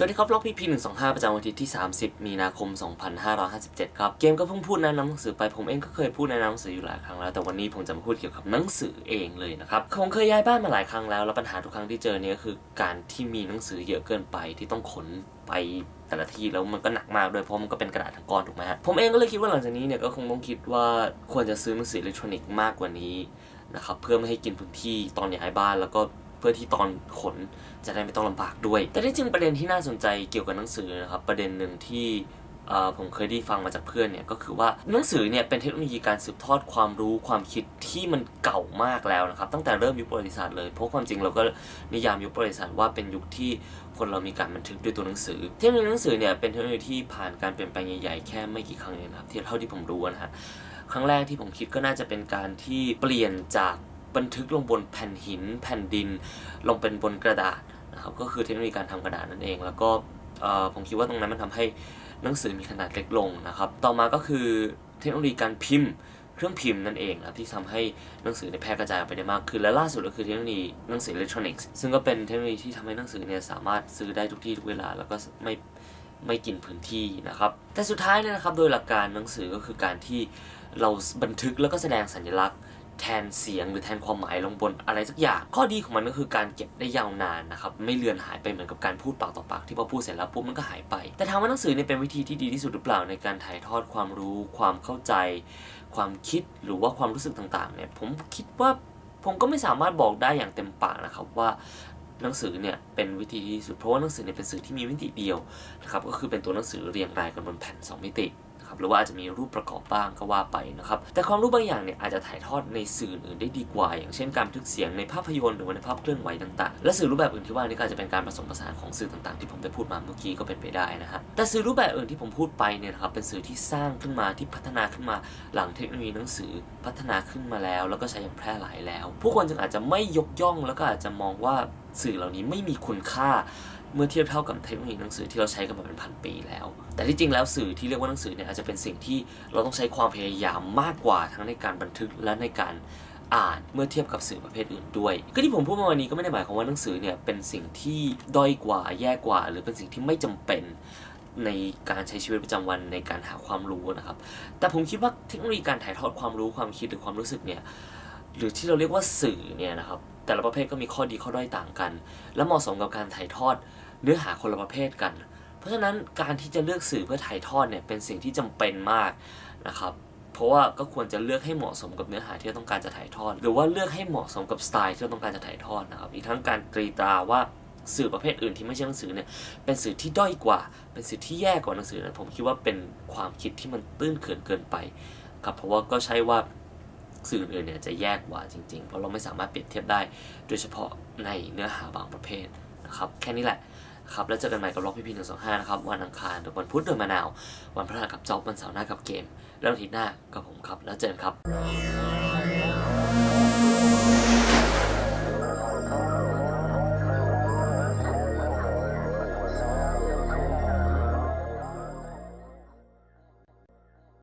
สวัสดีครับล็อกพีพีหนึ่งสองห้าประจำวันอาทิตย์ที่ 30 มีนาคม 2557 ครับ เกมก็เพิ่งพูดแนะนำหนังสือไปผมเองก็เคยพูดแนะนำหนังสืออยู่หลายครั้งแล้ว แต่วันนี้ผมจะมาพูดเกี่ยวกับหนังสือเองเลยนะครับผมเคยย้ายบ้านมาหลายครั้งแล้ว แล้วปัญหาทุกครั้งที่เจอเนี่ยคือการที่มีหนังสือเยอะเกินไปที่ต้องขนไปแต่ละที่แล้วมันก็หนักมากด้วยเพราะมันก็เป็นกระดาษทั้งก้อนถูกไหมฮะผมเองก็เลยคิดว่าหลังจากนี้เนี่ยก็คงต้องคิดว่าควรจะซื้อหนังสืออิเล็กทรอนิกส์มากกว่านี้นะครับเพื่อไม่ให้กินพื้นที่ตอนย้ายบ้านแล้วก็ เพื่อที่ตอนขนจะได้ไม่ต้องลำบากด้วย แต่ที่จริงประเด็นที่น่าสนใจเกี่ยวกับหนังสือนะครับ ประเด็นหนึ่งที่ผมเคยได้ฟังมาจากเพื่อนเนี่ยก็คือว่าหนังสือเนี่ยเป็นเทคโนโลยีการสืบทอดความรู้ความคิดที่มันเก่ามากแล้วนะครับตั้งแต่เริ่มยุคประวัติศาสตร์เลยเพราะความจริงเราก็นิยามยุคประวัติศาสตร์ว่าเป็นยุคที่คนเรามีการบันทึกด้วยตัวหนังสือ เทคโนโลยีหนังสือเนี่ยเป็นเทคโนโลยีที่ผ่านการเปลี่ยนแปลงใหญ่ๆแค่ไม่กี่ครั้งเองนะครับที่เท่าที่ผมรู้นะฮะครั้งแรกที่ผมคิดก็น่าจะเป็นการที่เปลี่ยนจาก บันทึกลงบนแผ่นหิน แผ่นดิน ลงเป็นบนกระดาษนะครับก็คือเทคโนโลยีการทำกระดาษนั่นเอง แล้วก็ผมคิดว่าตรงนั้นมันทำให้หนังสือมีขนาดเล็กลงนะครับ ต่อมาก็คือเทคโนโลยีการพิมพ์เครื่องพิมพ์นั่นเองนะที่ทำให้หนังสือในแพร่กระจายไปได้มากขึ้นและล่าสุดก็คือเทคโนโลยีหนังสืออิเล็กทรอนิกส์ซึ่งก็เป็นเทคโนโลยีที่ทำให้หนังสือเนี่ยสามารถซื้อได้ทุกที่ทุกเวลา แล้วก็ไม่ไม่กินพื้นที่นะครับ แต่สุดท้ายเนี่ยนะครับโดยหลักการหนังสือก็คือการที่เราบันทึกแล้วก็แสดงสัญลักษณ์ แทนเสียงหรือแทนความหมายลงบนอะไรสักอย่าง ข้อดีของมันก็คือการเก็บได้ยาวนานนะครับไม่เลือนหายไปเหมือนกับการพูดปากต่อปากที่พอพูดเสร็จแล้วปุ๊บมันก็หายไป แต่ถามว่าหนังสือเนี่ยเป็นวิธีที่ดีที่สุดหรือเปล่าในการถ่ายทอดความรู้ ความเข้าใจ ความคิดหรือว่าความรู้สึกต่างๆเนี่ยผมคิดว่าผมก็ไม่สามารถบอกได้อย่างเต็มปากนะครับว่าหนังสือเนี่ยเป็นวิธีที่ดีที่สุดเพราะว่าหนังสือเนี่ยเป็นสื่อที่มีมิติเดียวนะครับก็คือเป็นตัวหนังสือเรียงรายกันบนแผ่นสองมิติ นะครับหรือว่าอาจจะมีรูปประกอบบ้างก็ว่าไปนะครับแต่ความรู้บางอย่างเนี่ยอาจจะถ่ายทอดในสื่ออื่นได้ดีกว่า อย่างเช่นการบันทึกเสียงในภาพยนตร์หรือว่าในภาพเคลื่อนไหวต่างๆ และสื่อรูปแบบอื่นที่ว่านี่ก็อาจจะเป็นการผสมผสานของสื่อต่างๆ ที่ผมได้พูดมาเมื่อกี้ก็เป็นไปได้นะฮะแต่สื่อรูปแบบอื่นที่ผมพูดไปเนี่ยนะครับเป็นสื่อที่สร้างขึ้นมาที่พัฒนาขึ้นมาหลังเทคโนโลยีหนังสือพัฒนาขึ้นมาแล้ว แล้วก็ใช้อย่างแพร่หลายแล้ว ผู้คนจึงอาจจะไม่ยกย่องแล้วก็อาจจะมองว่าสื่อเหล่านี้ไม่มีคุณค่า เมื่อเทียบเท่ากับเทคโนโลยีหนังสือที่เราใช้กันมาเป็นพันปีแล้ว แต่ที่จริงแล้วสื่อที่เรียกว่าหนังสือเนี่ยอาจจะเป็นสิ่งที่เราต้องใช้ความพยายามมากกว่าทั้งในการบันทึกและในการอ่านเมื่อเทียบกับสื่อประเภทอื่นด้วย ก็ที่ผมพูดมาวันนี้ก็ไม่ได้หมายความว่าหนังสือเนี่ยเป็นสิ่งที่ด้อยกว่าแย่กว่า หรือเป็นสิ่งที่ไม่จำเป็นในการใช้ชีวิตประจำวันในการหาความรู้นะครับ แต่ผมคิดว่าเทคโนโลยีการถ่ายทอดความรู้ความคิดหรือความรู้สึกเนี่ย หรือที่เราเรียกว่าสื่อเนี่ยนะครับแต่ละประเภทก็มีข้อดีข้อด้อยต่างกัน และเหมาะสมกับการถ่ายทอดเนื้อหาคนละประเภทกัน เพราะฉะนั้นการที่จะเลือกสื่อเพื่อถ่ายทอดเนี่ยเป็นสิ่งที่จำเป็นมากนะครับเพราะว่าก็ควรจะเลือกให้เหมาะสมกับเนื้อหาที่เราต้องการจะถ่ายทอด หรือว่าเลือกให้เหมาะสมกับสไตล์ที่เราต้องการจะถ่ายทอดนะครับอีกทั้งการตรีตราว่าสื่อประเภทอื่นที่ไม่ใช่หนังสือเนี่ยเป็นสื่อที่ด้อยกว่า เป็นสื่อที่แย่กว่าหนังสือนะผมคิดว่าเป็นความคิดที่มันตื้นเขินเกินไปครับเพราะว่าก็ใช่ว่า สื่ออื่นเนี่ยจะแยกกว่าจริงๆ เพราะเราไม่สามารถเปรียบเทียบได้ โดยเฉพาะในเนื้อหาบางประเภทนะครับ แค่นี้แหละครับ แล้วเจอกันใหม่กับล็อกพี่พีหนึ่งสองห้านะครับ วันอังคารกับวันพุธโดยมะนาว วันพฤหัสกับจอบวันเสาร์หน้ากับเกม แล้ววันอาทิตย์หน้ากับผมครับ แล้วเจอกันครับ